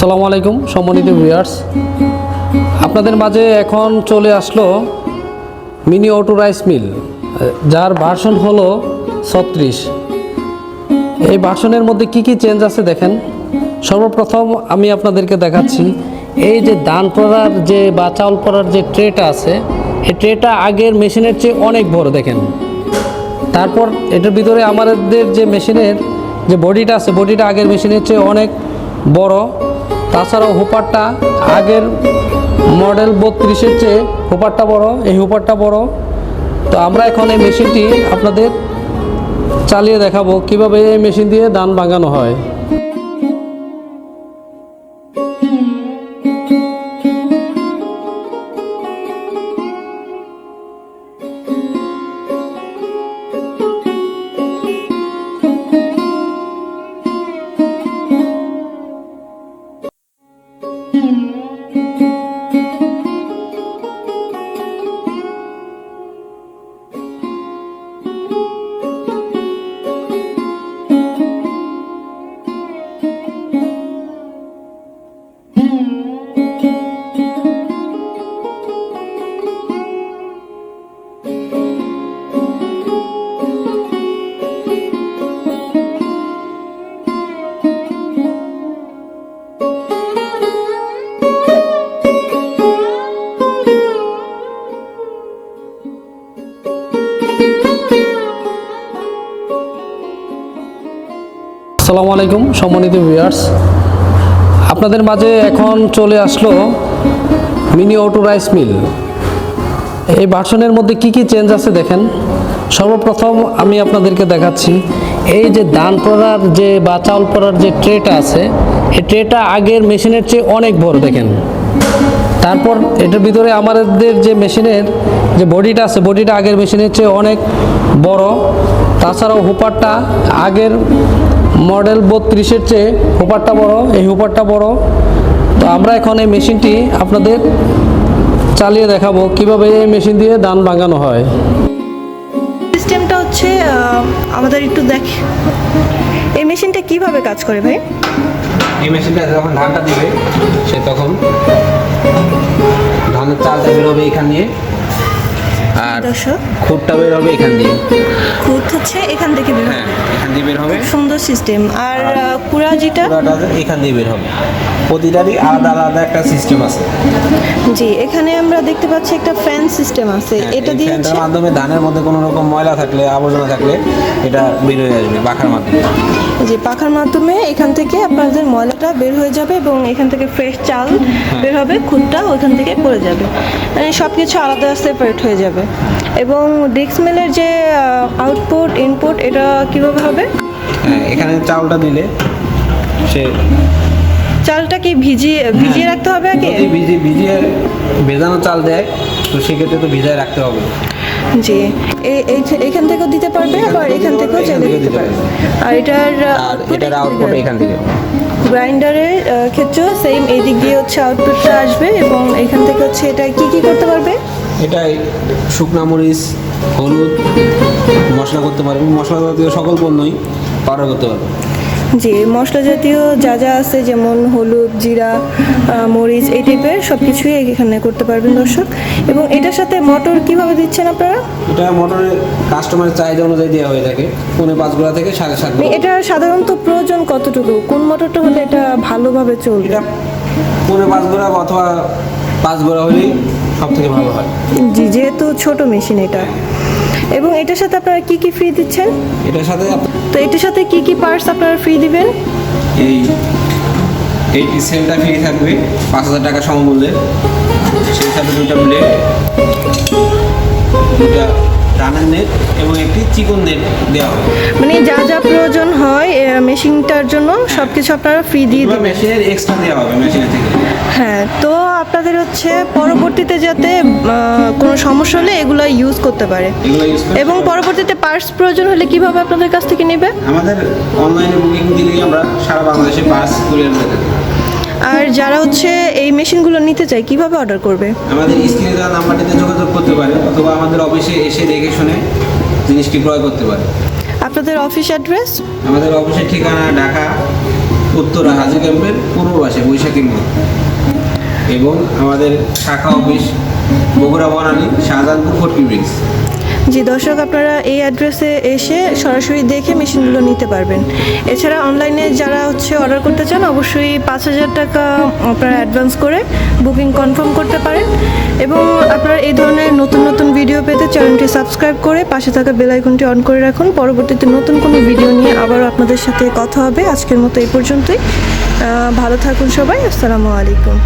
আসসালামু আলাইকুম, সম্মানিত ভিউয়ার্স। আপনাদের মাঝে এখন চলে আসলো মিনি অটো রাইস মিল, যার ভার্সন হলো ছত্রিশ। এই ভার্সনের মধ্যে কি কি চেঞ্জ আছে দেখেন। সর্বপ্রথম আমি আপনাদেরকে দেখাচ্ছি, এই যে ধান পড়ার যে বা চাউল পড়ার যে ট্রেটা আছে, এই ট্রেটা আগের মেশিনের চেয়ে অনেক বড়, দেখেন। তারপর এটার ভিতরে আমাদের যে মেশিনের যে বডিটা আছে, বডিটা আগের মেশিনের চেয়ে অনেক বড়। তাছাড়াও হুপারটা আগের মডেল বত্রিশের চেয়ে হুপারটা বড়, এই হুপারটা বড়। তো আমরা এখন এই মেশিনটি আপনাদের চালিয়ে দেখাবো, কীভাবে এই মেশিন দিয়ে ধান বাঙানো হয়। আসসালামু আলাইকুম, সম্মানিত ভিউয়ার্স আপনাদের মাঝে এখন চলে আসলো মিনি অটো রাইস মিল। এই ভার্সনের মধ্যে কি কি চেঞ্জ আছে দেখেন। সর্বপ্রথম আমি আপনাদেরকে দেখাচ্ছি, এই যে ধান পড়ার যে বা চাউল পড়ার যে ট্রেটা আছে, এই ট্রেটা আগের মেশিনের চেয়ে অনেক বড় দেখেন। তারপর এটার ভিতরে আমাদের যে মেশিনের যে বডিটা আছে, বডিটা আগের মেশিনের চেয়ে অনেক বড়। তাছাড়াও হুপারটা আগের মডেল বত্রিশের চেয়ে হুপারটা বড় এই হুপারটা বড়। তো আমরা এখন এই মেশিনটি আপনাদের চালিয়ে দেখাবো কীভাবে এই মেশিন দিয়ে ধান ভাঙানো হয়। সিস্টেমটা হচ্ছে আমাদের একটু দেখ এই মেশিনটা কীভাবে কাজ করে ভাই? এই মেশিনটা যখন ধানটা দিবে সে তখন ধানের চালটা বেরোবে এখান দিয়ে। আর দর্শক খুঁটটা বের হবে এখান দিয়ে। খুদ হচ্ছে এখান থেকে বের হ্যাঁ হবে এখান দিয়ে বের হবে। সুন্দর সিস্টেম আর কুড়া যেটা? এখান দিয়ে বের হবে। প্রতিটারই আলাদা আলাদা একটা সিস্টেম আছে। জি এখানে আমরা দেখতে পাচ্ছি একটা ফ্যান সিস্টেম আছে। হ্যাঁ, এটা দিয়ে হচ্ছে মাধ্যমে ধানের মধ্যে কোনো রকম ময়লা থাকলে আবর্জনা থাকলে এটা বের হয়ে আসবে পাখার মাধ্যমে। যে পাখার মাধ্যমে এখান থেকে আপনাদের ময়লাটা বের হয়ে যাবে এবং এখান থেকে ফ্রেশ চাল হ্যাঁ। বের হবে খুদটা ওইখান থেকে পড়ে যাবে। মানে সব কিছু আলাদা সেপারেট হয়ে যাবে। এবং ডিক্স মিলের যে আউটপুট ইনপুট এটা কীভাবে হবে? হ্যাঁ এখানে চাউলটা দিলে সে চালটা কি ভিজিয়ে ভিজিয়ে রাখতে হবে আগে? ভিজিয়ে ভিজিয়ে ভেজানো চাল দেয় তো সেক্ষেত্রে তো ভিজায় রাখতে হবে। জি এই- এই- এখান থেকেও দিতে পারবে আবার এখান থেকেও চাইলে দিতে পারবে। আর এটার এটার আউটপুট এখান থেকে। গ্রাইন্ডারের ক্ষেত্রেও সেম এই দিক দিয়ে হচ্ছে আউটপুটটা আসবে এবং এখান থেকে হচ্ছে এটা কি কি করতে পারবে? এটাই শুকনা মরিচ হলুদ মশলা করতে পারবেন। মশলা জাতীয় সকল পণ্যই পাউডার করতে পারবেন। জি মশলা জাতীয় যা যা আছে যেমন হলুদ জিরা মরিচ এই টাইপের সব কিছুই এখানে করতে পারবেন দর্শক। এবং এটার সাথে মটর কীভাবে দিচ্ছেন আপনারা? এটা মোটরের কাস্টমারের চাহিদা অনুযায়ী দেওয়া হয়ে থাকে। পৌনে পাঁচ গোড়া থেকে সাড়ে সাত এটা সাধারণত প্রয়োজন কতটুকু? কোন মটরটা হলে এটা ভালোভাবে চলবে? এটা পৌনে পাঁচ গোড়া অথবা পাঁচ গোড়া হলেই সব থেকে ভালো হয়? জি যেহেতু ছোট মেশিন এটা। এবং এটার সাথে আপনারা কি কি ফ্রি দিচ্ছেন? এটার সাথে তো এটার সাথে কি কি পার্টস আপনারা ফ্রি দিবেন? এই এই সেলটা ফ্রি থাকবে পাঁচ হাজার টাকা সমমূল্যে সেই সাথে দুটা ব্লেড দুটা রানের নেট এবং একটি চিকন নেট দেওয়া হবে। মানে যা যা প্রয়োজন হয় মেশিনটার জন্য সব কিছু আপনারা ফ্রি দিয়ে দিবেন। মেশিনের এক্সট্রা দেওয়া হবে মেশিনের থেকে। হ্যাঁ তো আপনাদের হচ্ছে পরবর্তীতে যাতে কোনো সমস্যা হলে এগুলো ইউজ করতে পারে। এবং পরবর্তীতে পার্টস প্রয়োজন হলে কীভাবে আপনাদের কাছ থেকে নেবে? আমাদের অনলাইনে বুকিং দিলেই আমরা সারা বাংলাদেশে পার্স কুরিয়ার করে আর যারা হচ্ছে এই মেশিনগুলো নিতে চায় কীভাবে অর্ডার করবে? আমাদের স্ক্রিনে দেওয়া নাম্বারটিতে যোগাযোগ করতে পারে অথবা আমাদের অফিসে এসে দেখে শুনে জিনিসটি ক্রয় করতে পারে। আপনাদের অফিস অ্যাড্রেস? আমাদের অফিসের ঠিকানা ঢাকা উত্তরা হাজি ক্যাম্পের পূর্ব পাশে বৈশাখী মোড়। এবং আমাদের শাখা অফিস বগুড়া বনানী শাহজাহানপুর ফটকি ব্রিজ জি, দর্শক, আপনারা এই অ্যাড্রেসে এসে সরাসরি দেখে মেশিনগুলো নিতে পারবেন। এছাড়া অনলাইনে যারা হচ্ছে অর্ডার করতে চান, অবশ্যই পাঁচ হাজার টাকা আপনারা অ্যাডভান্স করে বুকিং কনফার্ম করতে পারেন। এবং আপনারা এই ধরনের নতুন নতুন ভিডিও পেতে চ্যানেলটি সাবস্ক্রাইব করে পাশে থাকা বেল আইকনটি অন করে রাখুন। পরবর্তীতে নতুন কোনো ভিডিও নিয়ে আবারও আপনাদের সাথে কথা হবে। আজকের মতো এই পর্যন্তই। ভালো থাকুন সবাই। আসসালামু আলাইকুম।